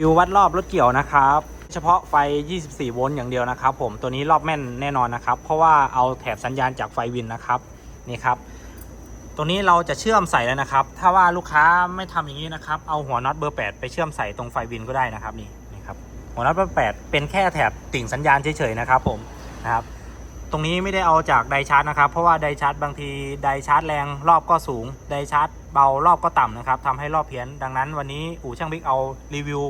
วิววัดรอบรถเกี่ยวนะครับ เฉพาะไฟ 24 โวลต์อย่างเดียวนะครับ ผมตัวนี้รอบแม่นแน่นอนนะครับ เพราะว่าเอาแถบสัญญาณจากไฟวินนะครับนี่ครับ ตัวนี้เราจะเชื่อมใส่แล้วนะครับ ถ้าว่าลูกค้าไม่ทำอย่างนี้นะครับ เอาหัวน็อตเบอร์ 8 ไปเชื่อมใส่ตรงไฟวินก็ได้นะครับนี่นี่ครับหัวน็อตเบอร์ 8 เป็นแค่แถบติ่งสัญญาณเฉยๆนะครับ ผมนะครับตรงนี้ไม่ได้เอาจากไดชาร์จนะครับ เพราะว่าไดชาร์จบางทีไดชาร์จแรงรอบก็สูงไดชาร์จเบารอบก็ต่ำนะครับทำให้รอบเพี้ยนดังนั้นวันนี้อู่ช่างบิ๊กเอารีวิว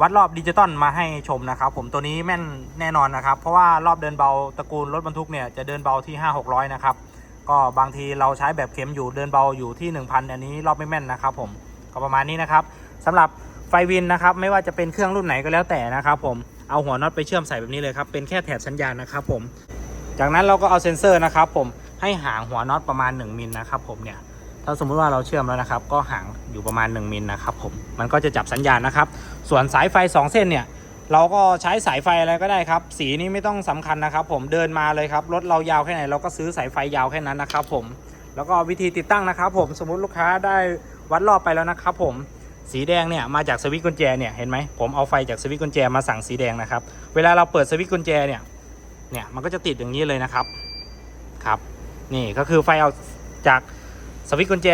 วัดรอบดิจิตอลมาให้ชมนะครับ ผมตัวนี้แม่นแน่นอนนะครับ เพราะว่ารอบเดินเบาตระกูลรถบรรทุกเนี่ยจะเดินเบาที่ 5 600 นะครับ ก็บางทีเราใช้แบบเข็มอยู่เดินเบาอยู่ที่ 1,000 อันนี้รอบไม่แม่นนะครับผมก็ประมาณนี้นะครับสำหรับไฟวินนะครับไม่ว่าจะเป็นเครื่องรุ่นไหนก็แล้วแต่นะครับผมเอาหัวน็อตไปเชื่อมใส่แบบนี้เลยครับเป็นแค่แถบสัญญาณนะครับผมจากนั้นเราก็เอาเซ็นเซอร์นะครับผมให้ห่างหัวน็อตประมาณ 1มิลนะครับผมเนี่ย ถ้าสมมุติว่าเราเชื่อมแล้วนะครับ ก็ห่างอยู่ประมาณ 1มิลนะครับผมมันก็จะจับสัญญาณนะครับ ส่วนสายไฟ 2 เส้นเนี่ยเราก็ใช้สายไฟอะไรก็ได้ครับ สีนี้ไม่ต้องสำคัญนะครับ ผมเดินมาเลยครับรถเรายาวแค่ไหนเราก็ซื้อสายไฟยาวแค่นั้นนะครับ ผมแล้วก็วิธีติดตั้งนะครับ ผมสมมุติลูกค้าได้วัดรอบไปแล้วนะครับ ผมสีแดงเนี่ยมาจากสวิตช์กุญแจเนี่ยเห็นไหมผมเอาไฟจากสวิตช์กุญแจมาสั่งสีแดงนะครับ เวลาเราเปิดสวิตช์กุญแจเนี่ยเนี่ยมันก็จะติดอย่างนี้เลยนะครับครับ นี่ก็คือไฟเอาจาก สวิตช์กุญแจ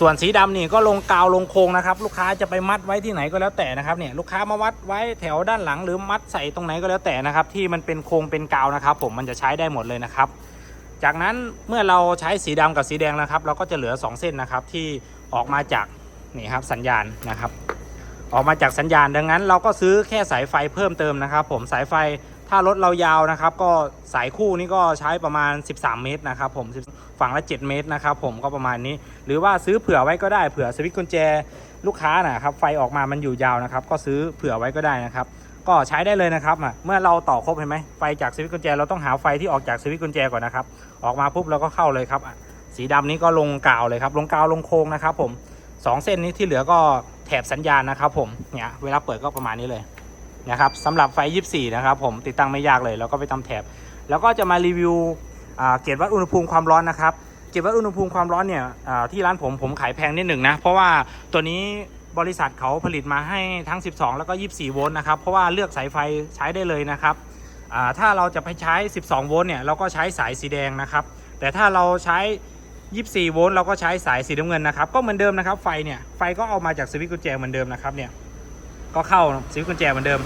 ส่วนสีดำนี่ก็ลงกาวลงโครงนะครับ ลูกค้าจะไปมัดไว้ที่ไหนก็แล้วแต่นะครับเนี่ยลูกค้ามาวัดไว้แถวด้านหลัง หรือมัดใส่ตรงไหนก็แล้วแต่นะครับที่มันเป็นโครงเป็นกาวนะครับผมมันจะใช้ได้หมดเลยนะครับ จากนั้นเมื่อเราใช้สีดำกับสีแดงนะครับ เราก็จะเหลือ 2 เส้นนะครับที่ออกมาจากนี่ครับสัญญาณนะครับ ออกมาจากสัญญาณดังนั้น เราก็ซื้อแค่สายไฟเพิ่มเติมนะครับ ผมสายไฟ ถ้ารถเรายาวนะครับ ก็สายคู่นี้ก็ใช้ประมาณ 13 เมตรนะครับผมฝั่งละ 7 เมตรนะครับผมก็ประมาณนี้ หรือว่าซื้อเผื่อไว้ก็ได้เผื่อสวิตช์กุญแจลูกค้านะครับไฟออกมามันอยู่ยาวนะครับ ก็ซื้อเผื่อไว้ก็ได้นะครับ ก็ใช้ได้เลยนะครับเมื่อเราต่อครบเห็นไหมไฟจากสวิตช์กุญแจเราต้องหาไฟที่ออกจากสวิตช์กุญแจก่อนนะครับ ออกมาปุ๊บเราก็เข้าเลยครับ สีดำนี้ก็ลงกาวเลยครับ ลงกาวลงโค้งนะครับ ผมสองเส้นนี้ที่เหลือก็แถบสัญญาณนะครับ ผมเนี่ยเวลาเปิดก็ประมาณนี้เลย นะครับสำหรับไฟ 24 นะครับผมติดตั้งไม่ยากเลย แล้วก็ไปทำแถบ แล้วก็จะมารีวิวเกจวัดอุณหภูมิความร้อนนะครับเกจวัดอุณหภูมิความร้อนเนี่ยที่ร้านผมผมขายแพงนิดหนึ่งนะ เพราะว่าตัวนี้บริษัทเขาผลิตมาให้ทั้ง 12 แล้วก็ 24 โวลต์นะครับ เพราะว่าเลือกสายไฟใช้ได้เลยนะครับถ้าเราจะไปใช้ 12 โวลต์เนี่ยเราก็ใช้สายสีแดงนะครับ แต่ถ้าเราใช้ 24 โวลต์เราก็ใช้สายสีน้ำเงินนะครับ ก็เหมือนเดิมนะครับไฟเนี่ยไฟก็เอามาจากสวิตช์กุญแจเหมือนเดิมนะครับเนี่ย ก็เข้าสวิตช์กุญแจเหมือนเดิม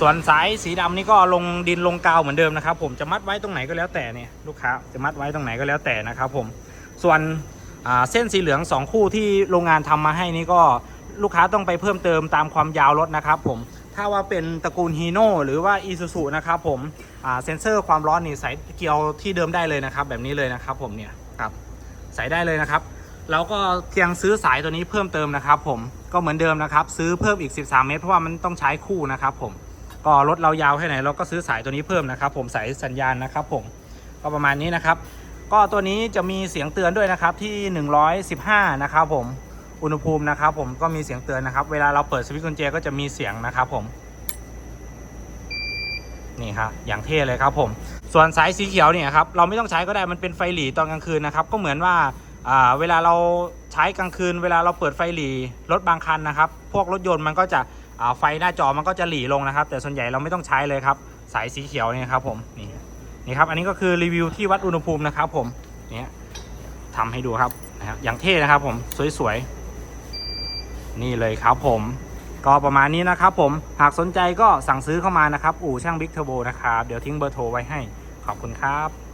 ส่วนสายสีดำนี่ก็ลงดินลงกาวเหมือนเดิมนะครับ ผมจะมัดไว้ตรงไหนก็แล้วแต่เนี่ยลูกค้าจะมัดไว้ตรงไหนก็แล้วแต่นะครับ ผมส่วนเส้นสีเหลือง 2 คู่ที่โรงงานทำมาให้นี่ก็ลูกค้าต้องไปเพิ่มเติมตามความยาวรถนะครับ ผมถ้าว่าเป็นตระกูลฮีโน่หรือว่าอีซูซูนะครับผมเซนเซอร์ความร้อนนี่ใส่เกียวที่เดิมได้เลยนะครับ แบบนี้เลยนะครับ ผมเนี่ยครับใส่ได้เลยนะครับ เราก็เพียงซื้อสายตัวนี้เพิ่มเติมนะครับ ผมก็เหมือนเดิมนะครับ ซื้อเพิ่มอีก 13 เมตร เพราะว่ามันต้องใช้คู่นะครับผมก็รถเรายาวแค่ไหนเราก็ซื้อสายตัวนี้เพิ่มนะครับ ผมสายสัญญาณนะครับ ผมก็ประมาณนี้นะครับ ก็ตัวนี้จะมีเสียงเตือนด้วยนะครับที่ 115 นะครับผมอุณหภูมินะครับ ผมก็มีเสียงเตือนนะครับ เวลาเราเปิดสวิตช์กุญแจก็จะมีเสียงนะครับ ผมนี่ครับอย่างเท่เลยครับผม ส่วนสายสีเขียวเนี่ยครับเราไม่ต้องใช้ก็ได้มันเป็นไฟหลีตอนกลางคืนนะครับ ก็เหมือนว่าอ่า เวลาเราใช้กลางคืน เวลาเราเปิดไฟหลีรถบางคันนะครับ พวกรถยนต์มันก็จะไฟหน้าจอมันก็จะหลีลงนะครับ แต่ส่วนใหญ่เราไม่ต้องใช้เลยครับ สายสีเขียวเนี่ยครับผมนี่นี่ครับอันนี้ก็คือรีวิวที่วัดอุณหภูมินะครับ ผมเนี่ยทำให้ดูครับนะครับอย่างเท่นะครับผมสวยๆนี่เลยครับผมก็ประมาณนี้นะครับผมหากสนใจก็สั่งซื้อเข้ามานะครับ อู่ช่างบิ๊กเทอร์โบนะครับ เดี๋ยวทิ้งเบอร์โทรไว้ให้ ขอบคุณครับ